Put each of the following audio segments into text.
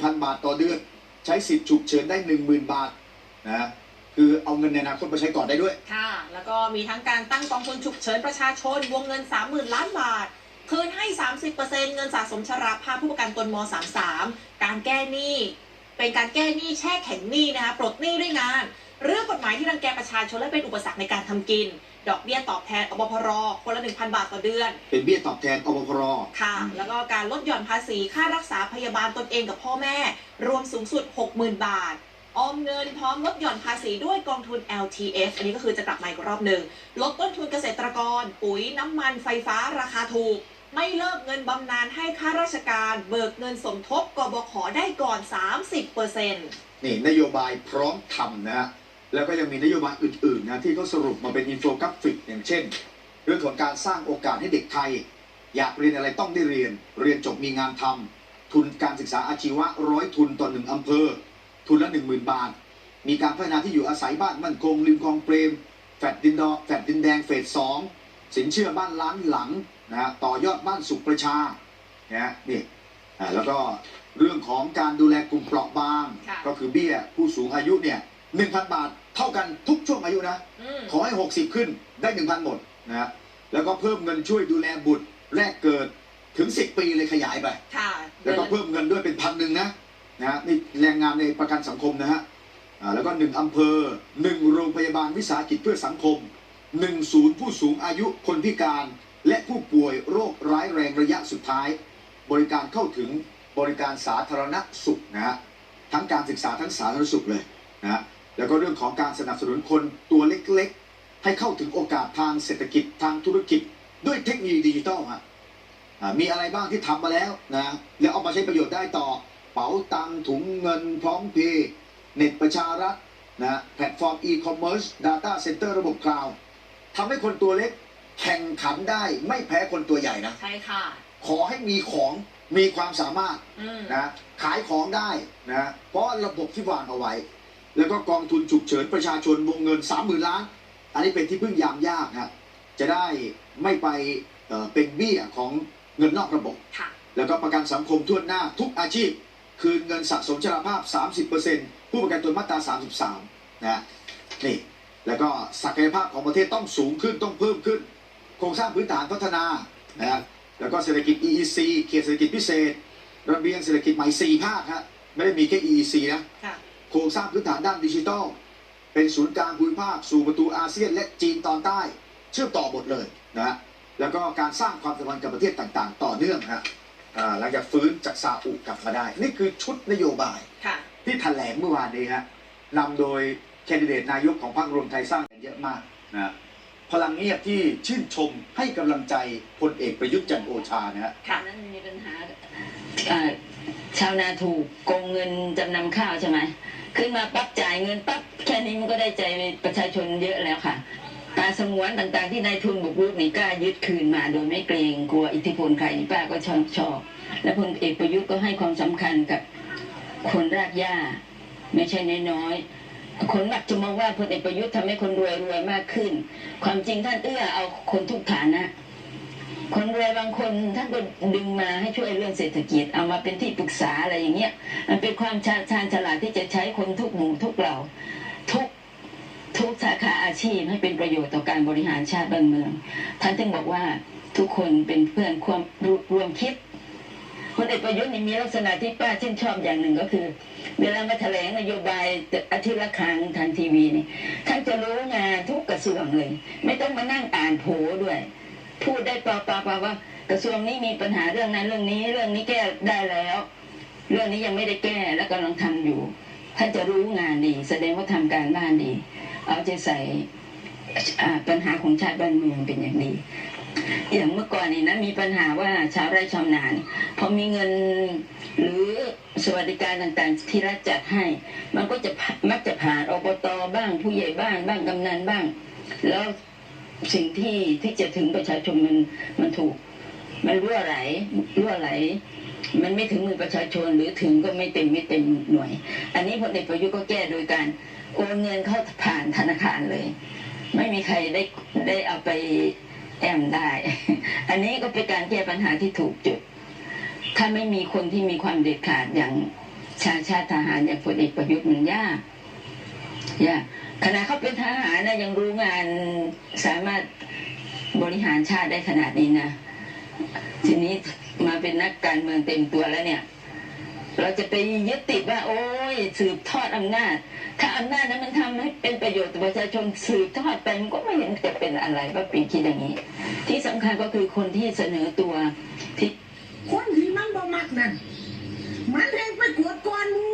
1,000 บาทต่อเดือน ใช้สิทธิ์ฉุกเฉินได้ 10,000 บาทนะคือเอาเงินในอนาคตมาใช้ก่อนได้ด้วย ค่ะ แล้วก็มีทั้งการตั้งกองทุนฉุกเฉินประชาชน วงเงิน 30,000 ล้านบาท คืนให้ 30%เงินสะสมชราภาพผู้ประกันตนม 33 การแก้หนี้ เป็นการแก้หนี้แช่แข็งหนี้นะคะ ปลดหนี้ด้วยงาน เรื่องกฎหมายที่รังแกประชาชนและเป็นอุปสรรคในการทำกิน ดอกเบี้ยตอบแทนอบพรคนละ1,000 บาทต่อเดือน เป็นเบี้ยตอบแทนอปพรค่ะ แล้วก็การลดหย่อนภาษีค่ารักษาพยาบาลตนเองกับพ่อแม่ รวมสูงสุด 60,000 บาท ออมเงินพร้อมลดหย่อนภาษีด้วยกองทุน LTF อันนี้ก็คือจะกลับมาอีกรอบหนึ่งลดต้นทุนเกษตรกร ปุ๋ยน้ำมันไฟฟ้าราคาถูก ไม่เลิกเงินบำนาญให้ข้าราชการ เบิกเงินสมทบกบขได้ก่อน 30%นี่นโยบายพร้อมทำนะฮะ แล้วก็ยังมีนโยบายอื่นๆนะที่เขาสรุปมาเป็นอินโฟกราฟิกอย่างเช่น เรื่องของการสร้างโอกาสให้เด็กไทย อยากเรียนอะไรต้องได้เรียน เรียนจบมีงานทำทุนการศึกษาอาชีวะร้อยทุนต่อหนึ่งอำเภอ ทุนละหนึ่งหมื่นบาท มีการพัฒนาที่อยู่อาศัยบ้านมั่นคงริมคลองเปรมแฟดดินดอแฟดดินแดงเฟสสองสินเชื่อบ้านล้านหลังนะฮะต่อยอดบ้านสุขประชานะฮะนี่อ่าแล้วก็เรื่องของการดูแลกลุ่มเปราะบางค่ะก็คือเบี้ยผู้สูงอายุเนี่ยหนึ่งพันบาทเท่ากันทุกช่วงอายุนะอืมขอให้ 60 ขึ้นได้1,000หมดนะฮะแล้วก็เพิ่มเงินช่วยดูแลบุตรแรกเกิดถึง 10 ปีเลยขยายไปค่ะแล้วก็เพิ่มเงินด้วยเป็นพันหนึ่งนะนะฮะนี่แรงงานในประกันสังคมนะฮะอ่าแล้วก็หนึ่งอำเภอหนึ่งโรงพยาบาลวิสาหกิจเพื่อสังคมหนึ่งศูนย์ผู้สูงอายุคนพิการ และผู้ป่วยโรคร้ายแรงระยะสุดท้าย บริการเข้าถึงบริการสาธารณสุขนะฮะทั้งการศึกษาทั้งสาธารณสุขเลยนะฮะ แล้วก็เรื่องของการสนับสนุนคนตัวเล็กๆ ให้เข้าถึงโอกาสทางเศรษฐกิจทางธุรกิจ ด้วยเทคโนโลยีดิจิทัลฮะอ่ามีอะไรบ้างที่ทำมาแล้วนะแล้วเอามาใช้ประโยชน์ได้ต่อ เป๋าตังค์ถุงเงินพร้อมเพย์เน็ตประชารัฐนะแพลตฟอร์มอีคอมเมิร์ซดาต้าเซ็นเตอร์ระบบคลาวด์ทำให้คนตัวเล็กแข่งขันได้ไม่แพ้คนตัวใหญ่นะ ใช่ค่ะ ขอให้มีของมีความสามารถอืมนะขายของได้นะเพราะระบบที่วางเอาไว้ แล้วก็กองทุนฉุกเฉินประชาชนวงเงิน3 0,000ล้าน อันนี้เป็นที่พึ่งยามยากนะจะได้ไม่ไปเอ่อเป็นเบี้ยของเงินนอกระบบค่ะแล้วก็ประกันสังคมทั่วหน้าทุกอาชีพ คืนเงินสะสมชราภาพ 30%ผู้ประกันตนมาตรา 33 นะนี่แล้วก็ศักยภาพของประเทศต้องสูงขึ้นต้องเพิ่มขึ้น โครงสร้างพื้นฐานพัฒนานะแล้วก็เศรษฐกิจ EEC เขตเศรษฐกิจพิเศษ ระเบียงเศรษฐกิจใหม่4ภาคฮะไม่ได้มีแค่ EEC นะค่ะ โครงสร้างพื้นฐานด้านดิจิทัล เป็นศูนย์กลางภูมิภาคสู่ประตูอาเซียนและจีนตอนใต้ เชื่อมต่อหมดเลยนะฮะแล้วก็การสร้างความสัมพันธ์กับประเทศต่างๆ ต่อเนื่องฮะอ่าหลังจากฟื้นจากซาอุกลับมาได้ นี่คือชุดนโยบายค่ะที่แถลงเมื่อวานนี้ฮะนำโดยแคนดิเดตนายกของพรรครวมไทยสร้างกันเยอะมากนะฮะพลังเงียบที่ชื่นชมให้กำลังใจพลเอกประยุทธ์จันทร์โอชานะฮะค่ะนั้นมีปัญหาอ่าชาวนาถูกโกงเงินจำนำข้าวใช่ไหม ขึ้นมาปั๊บจ่ายเงินปั๊บแค่นี้มันก็ได้ใจประชาชนเยอะแล้วค่ะป่าสงวนต่างๆที่นายทุนบุกรุกนี่กล้ายึดคืนมาโดยไม่เกรงกลัวอิทธิพลใครป้าก็ชอบชอบ และพลเอกประยุทธ์ก็ให้ความสำคัญกับคนรากหญ้า ไม่ใช่น้อยๆคนมักจะมองว่าพลเอกประยุทธ์ทำให้คนรวยรวยมากขึ้น ความจริงท่านเอื้อเอาคนทุกฐานะ คนรวยบางคนท่านก็ดึงมาให้ช่วยเรื่องเศรษฐกิจเอามาเป็นที่ปรึกษาอะไรอย่างเงี้ยมันเป็นความชาญชาญฉลาดที่จะใช้คนทุกหมู่ทุกเหล่าทุกทุกสาขาอาชีพให้เป็นประโยชน์ต่อการบริหารชาติบ้านเมือง ท่านถึงบอกว่าทุกคนเป็นเพื่อนความรวมคิดพลเอกประยุทธ์นี่มีลักษณะที่ป้าชื่นชอบอย่างหนึ่งก็คือ เวลามาแถลงนโยบายอาทิตย์ละครั้งทางทีวีนี่ท่านจะรู้งานทุกกระทรวงเลย ไม่ต้องมานั่งอ่านโผด้วย พูดได้เปล่าว่า กระทรวงนี้มีปัญหาเรื่องนั้นเรื่องนี้เรื่องนี้แก้ได้แล้ว เรื่องนี้ยังไม่ได้แก้และกำลังทำอยู่ท่านจะรู้งานดี แสดงว่าทำการบ้านดี เอาใจใส่ปัญหาของชาติบ้านเมืองเป็นอย่างดีอย่างเมื่อก่อนนี่นะมีปัญหาว่าชาวไร่ชาวนานพอมีเงินหรือสวัสดิการต่างๆที่รัฐจัดให้ มันก็จะมักจะผ่านอบตบ้างผู้ใหญ่บ้านบ้างกำนันบ้าง แล้ว สิ่งที่ที่จะถึงประชาชนมันมันถูก มันรั่วไหลรั่วไหล มันไม่ถึงมือประชาชนหรือถึงก็ไม่เต็มไม่เต็มหน่วย อันนี้พลเอกประยุทธ์ก็แก้โดยการโอนเงินเข้าผ่านธนาคารเลย ไม่มีใครได้ได้เอาไปแอมได้ อันนี้ก็เป็นการแก้ปัญหาที่ถูกจุด ถ้าไม่มีคนที่มีความเด็ดขาดอย่างชาชาติทหารอย่างพลเอกประยุทธ์มันยาก ยากขณะเขาเป็นทหารนะยังรู้งานสามารถบริหารชาติได้ขนาดนี้นะทีนี้มาเป็นนักการเมืองเต็มตัวแล้วเนี่ย เราจะไปยึดติดว่า โอ้ยสืบทอดอำนาจ ถ้าอำนาจนั้นมันทำให้เป็นประโยชน์ต่อประชาชนสืบทอดไปมันก็ไม่เห็นจะเป็นอะไรว่าปีคิดอย่างนี้ ที่สำคัญก็คือคนที่เสนอตัวที่คนที่มันบ่มักนั่นมันเองไปกวดก่อนมู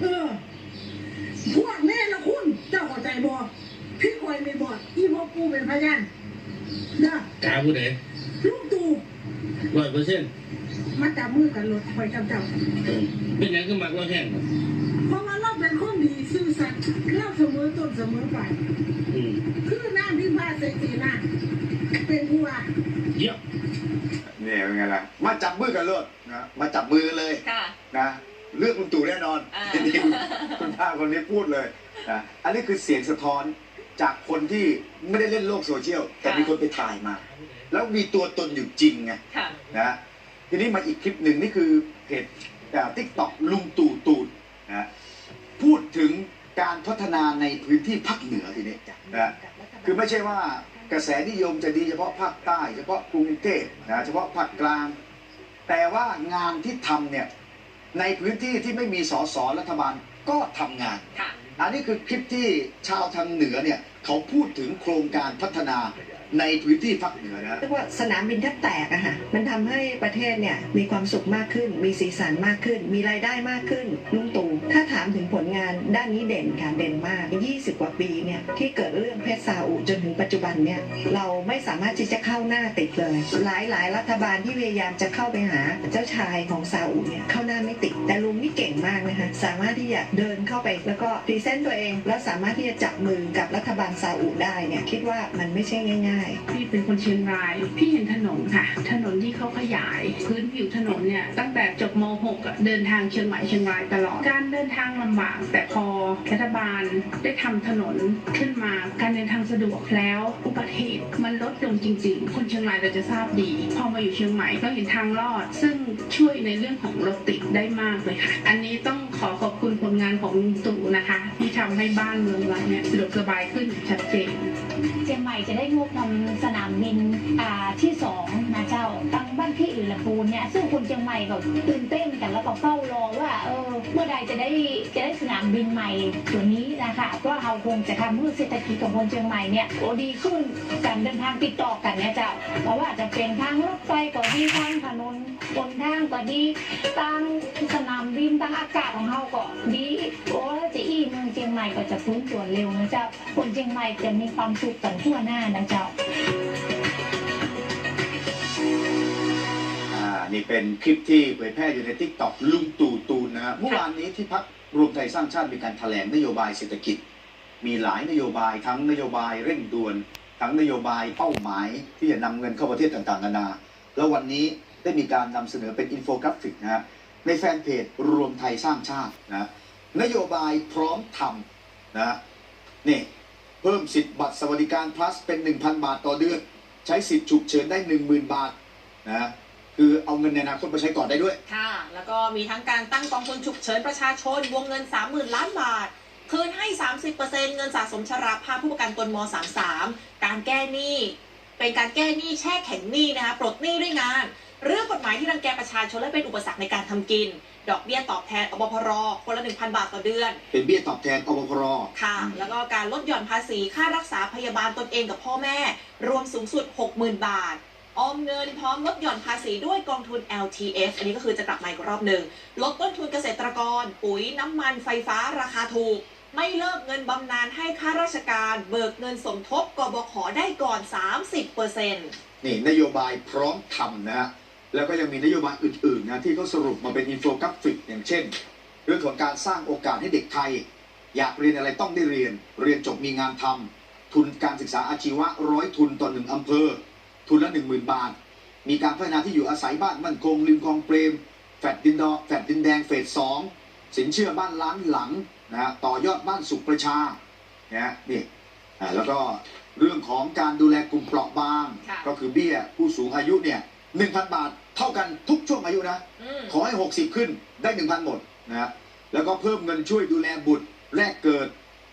เออ พวกแม่ละคุณเจ้าเข้าใจบ่พี่คอยไม่บอกอีพ่อปูเป็นพยานเด้อกาผู้ใดลุงตู่ร้อยเปอร์เซ็นต์มาจับมือกันรถคอยกับเจ้าเป็นหยังก็มักเราแห้งเพราะว่าเราเป็นคนดีซื่อสัตย์เราเสมอต้นเสมอปลายอืมคือน้ำที่พาใส่สีน้าเป็นผู้ว่าเยี่ยมเนี่ยเป็นไงล่ะมาจับมือกันเลยนะมาจับมือกันเลยค่ะนะเลือกลุงตู่แน่นอน อ่าทีนี้คุณป้าคนนี้พูดเลยนะอันนี้คือเสียงสะท้อนจากคนที่ไม่ได้เล่นโลกโซเชียลแต่มีคนไปถ่ายมา แล้วมีตัวตนอยู่จริงไงค่ะ นะทีนี้มาอีกคลิปหนึ่งนี่คือเพจติ๊กต็อกลุงตู่ตูดนะพูดถึงการพัฒนาในพื้นที่ภาคเหนือทีนี้นะคือไม่ใช่ว่ากระแสนิยมจะดีเฉพาะภาคใต้ เฉพาะกรุงเทพนะเฉพาะภาคกลาง แต่ว่างานที่ทำเนี่ยในพื้นที่ที่ไม่มีสสรัฐบาล ก็ทำงาน ค่ะ อันนี้คือคลิปที่ชาวทางเหนือเนี่ยเขาพูดถึงโครงการพัฒนาในพื้นที่ภาคเหนือนะเรียกว่าสนามบินแทบแตกอะค่ะ มันทำให้ประเทศเนี่ยมีความสุขมากขึ้น มีสีสันมากขึ้น มีรายได้มากขึ้น ลุงตู่ถ้าถามถึงผลงานด้านนี้เด่นค่ะเด่นมาก 20 กว่าปีเนี่ยที่เกิดเรื่องเพชรซาอุจนถึงปัจจุบันเนี่ยเราไม่สามารถที่จะเข้าหน้าติดเลย หลายหลายรัฐบาลที่พยายามจะเข้าไปหาเจ้าชายของซาอุเนี่ยเข้าหน้าไม่ติด แต่ลุงนี่เก่งมากนะคะสามารถที่จะเดินเข้าไปแล้วก็พรีเซนต์ตัวเอง แล้วสามารถที่จะจับมือกับรัฐบาลซาอุได้เนี่ยคิดว่ามันไม่ใช่ง่ายๆ พี่เป็นคนเชียงราย พี่เห็นถนนค่ะ ถนนที่เขาขยาย พื้นผิวถนนเนี่ยตั้งแต่จบม .6 เดินทางเชียงใหม่เชียงรายตลอด การเดินทางลำบาก แต่พอรัฐบาลได้ทำถนนขึ้นมา การเดินทางสะดวกแล้วอุบัติเหตุมันลดลงจริง ๆ คนเชียงรายเราจะทราบดี พอมาอยู่เชียงใหม่ก็เห็นทางลอด ซึ่งช่วยในเรื่องของรถติดได้มากเลยค่ะ อันนี้ต้องขอขอบคุณผลงานของลุงตู่นะคะ ที่ทำให้บ้านเมืองเราเนี่ยสะดวกสบายขึ้นชัดเจนเชียงใหม่จะได้งบทำสนามบินอ่าที่สองนะเจ้าตั้งบ้านที่อื่นละปูนเนี่ยซึ่งคนเชียงใหม่ก็ตื่นเต้นกันแล้วก็เฝ้ารอว่าเออเมื่อใดจะได้จะได้สนามบินใหม่ตัวนี้นะคะเพราะเราคงจะทำให้เศรษฐกิจของคนเชียงใหม่เนี่ยโอ้ดีขึ้นการเดินทางติดต่อกันเนี่ยเจ้าเพราะว่าจะเป็นทางรถไฟก็ดีทางถนนบนทางก็ดีทางสนามบินทางอากาศของเราก็ดีโอ้แล้วจะอีเมืองเชียงใหม่ก็จะฟื้นตัวเร็วนะเจ้าคนเชียงใหม่จะมีความสุขกันทั่วหน้านะเจ้า อ่า นี่เป็นคลิปที่เผยแพร่อยู่ในทิกตอกลุงตู่ตูนนะฮะเมื่อวานนี้ที่พักรวมไทยสร้างชาติมีการแถลงนโยบายเศรษฐกิจ มีหลายนโยบายทั้งนโยบายเร่งด่วน ทั้งนโยบายเป้าหมายที่จะนำเงินเข้าประเทศต่างๆนานา แล้ววันนี้ได้มีการนำเสนอเป็นอินโฟกราฟิกนะฮะในแฟนเพจรวมไทยสร้างชาตินะนโยบายพร้อมทำนะนี่ เพิ่มสิทธิ์บัตรสวัสดิการ plus เป็น 1,000 บาทต่อเดือน ใช้สิทธิ์ฉุกเฉินได้ 10,000 บาทนะคือเอาเงินในอนาคตมาใช้ก่อนได้ด้วย ค่ะ แล้วก็มีทั้งการตั้งกองทุนฉุกเฉินประชาชน วงเงิน 30,000 ล้านบาท คืนให้ 30%เงินสะสมชราภาพผู้ประกันตนม 33 การแก้หนี้ เป็นการแก้หนี้แช่แข็งหนี้นะคะ ปลดหนี้ด้วยงาน เรื่องกฎหมายที่รังแกประชาชนและเป็นอุปสรรคในการทำกิน ดอกเบี้ยตอบแทนอบพรคนละ 1,000 บาทต่อเดือน เป็นเบี้ยตอบแทนอปพรค่ะ แล้วก็การลดหย่อนภาษีค่ารักษาพยาบาลตนเองกับพ่อแม่ รวมสูงสุด 60,000 บาท ออมเงินพร้อมลดหย่อนภาษีด้วยกองทุน LTF อันนี้ก็คือจะกลับมาอีกรอบหนึ่งลดต้นทุนเกษตรกร ปุ๋ยน้ำมันไฟฟ้าราคาถูกไม่เลิกเงินบำนาญให้ข้าราชการ เบิกเงินสมทบกบขได้ก่อน 30%นี่นโยบายพร้อมทำนะฮะ แล้วก็ยังมีนโยบายอื่นๆนะที่เขาสรุปมาเป็นอินโฟกราฟิกอย่างเช่น เรื่องของการสร้างโอกาสให้เด็กไทย อยากเรียนอะไรต้องได้เรียน เรียนจบมีงานทำทุนการศึกษาอาชีวะร้อยทุนต่อหนึ่งอำเภอ ทุนละหนึ่งหมื่นบาท มีการพัฒนาที่อยู่อาศัยบ้านมั่นคงริมคลองเปรมแฟดดินดอแฟดดินแดงเฟสสองสินเชื่อบ้านล้านหลังนะฮะต่อยอดบ้านสุขประชานะฮะนี่อ่าแล้วก็เรื่องของการดูแลกลุ่มเปราะบางค่ะก็คือเบี้ยผู้สูงอายุเนี่ย หนึ่งพันบาทเท่ากันทุกช่วงอายุนะ อืมขอให้ 60 ขึ้นได้หนึ่งพันหมดนะฮะแล้วก็เพิ่มเงินช่วยดูแลบุตรแรกเกิด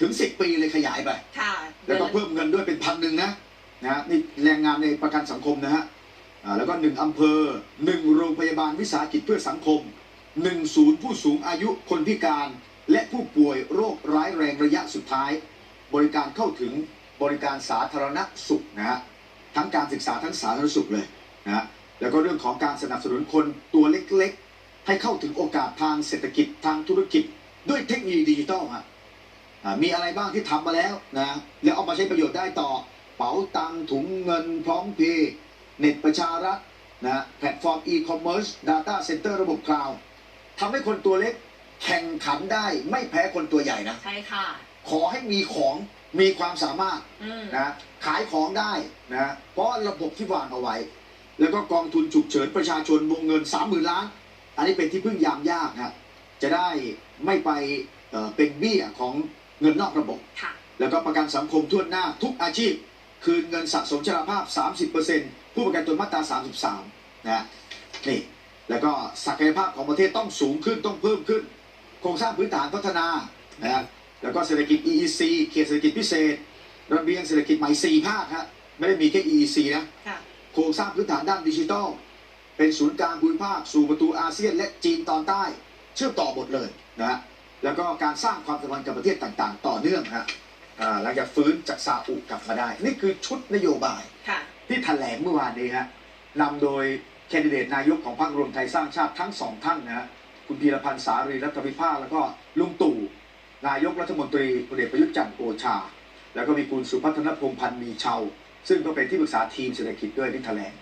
ถึง 10 ปีเลยขยายไป ค่ะแล้วก็เพิ่มเงินด้วยเป็นพันหนึ่งนะนะฮะนี่แรงงานในประกันสังคมนะฮะอ่าแล้วก็หนึ่งอำเภอหนึ่งโรงพยาบาลวิสาหกิจเพื่อสังคมหนึ่งศูนย์ผู้สูงอายุคนพิการ และผู้ป่วยโรคร้ายแรงระยะสุดท้าย บริการเข้าถึงบริการสาธารณสุขนะฮะทั้งการศึกษาทั้งสาธารณสุขเลยนะฮะ แล้วก็เรื่องของการสนับสนุนคนตัวเล็กๆ ให้เข้าถึงโอกาสทางเศรษฐกิจทางธุรกิจ ด้วยเทคโนโลยีดิจิทัลฮะอ่ามีอะไรบ้างที่ทำมาแล้วนะแล้วเอามาใช้ประโยชน์ได้ต่อ เป๋าตังค์ถุงเงินพร้อมเพย์เน็ตประชารัฐนะแพลตฟอร์มอีคอมเมิร์ซดาต้าเซ็นเตอร์ระบบคลาวด์ทำให้คนตัวเล็กแข่งขันได้ไม่แพ้คนตัวใหญ่นะ ใช่ค่ะ ขอให้มีของมีความสามารถอืมนะขายของได้นะเพราะระบบที่วางเอาไว้ แล้วก็กองทุนฉุกเฉินประชาชนวงเงิน 30,000 ล้าน อันนี้เป็นที่พึ่งยามยากนะจะได้ไม่ไปเอ่อเป็นเบี้ยของเงินนอกระบบค่ะแล้วก็ประกันสังคมทั่วหน้าทุกอาชีพ คืนเงินสะสมชราภาพ 30%ผู้ประกันตนมาตรา 33 นะนี่แล้วก็ศักยภาพของประเทศต้องสูงขึ้นต้องเพิ่มขึ้น โครงสร้างพื้นฐานพัฒนานะแล้วก็เศรษฐกิจ EEC เขตเศรษฐกิจพิเศษ ระเบียงเศรษฐกิจใหม่4ภาคฮะไม่ได้มีแค่ EEC นะค่ะ โครงสร้างพื้นฐานด้านดิจิทัล เป็นศูนย์กลางภูมิภาคสู่ประตูอาเซียนและจีนตอนใต้ เชื่อมต่อหมดเลยนะฮะแล้วก็การสร้างความสัมพันธ์กับประเทศต่างๆ ต่อเนื่องฮะอ่าหลังจากฟื้นจากซาอุกลับมาได้ นี่คือชุดนโยบายค่ะที่แถลงเมื่อวานนี้ฮะนำโดยแคนดิเดตนายกของพรรครวมไทยสร้างชาติทั้งสองท่านนะฮะคุณพีรพันธ์สารีรัฐวิภาคแล้วก็ลุงตู่นายกรัฐมนตรีพลเอกประยุทธ์จันทร์โอชา แล้วก็มีคุณสุพัฒนพงษ์พันธ์มีเชา ซึ่งก็เป็นที่ปรึกษาทีมเศรษฐกิจด้วยที่แถลง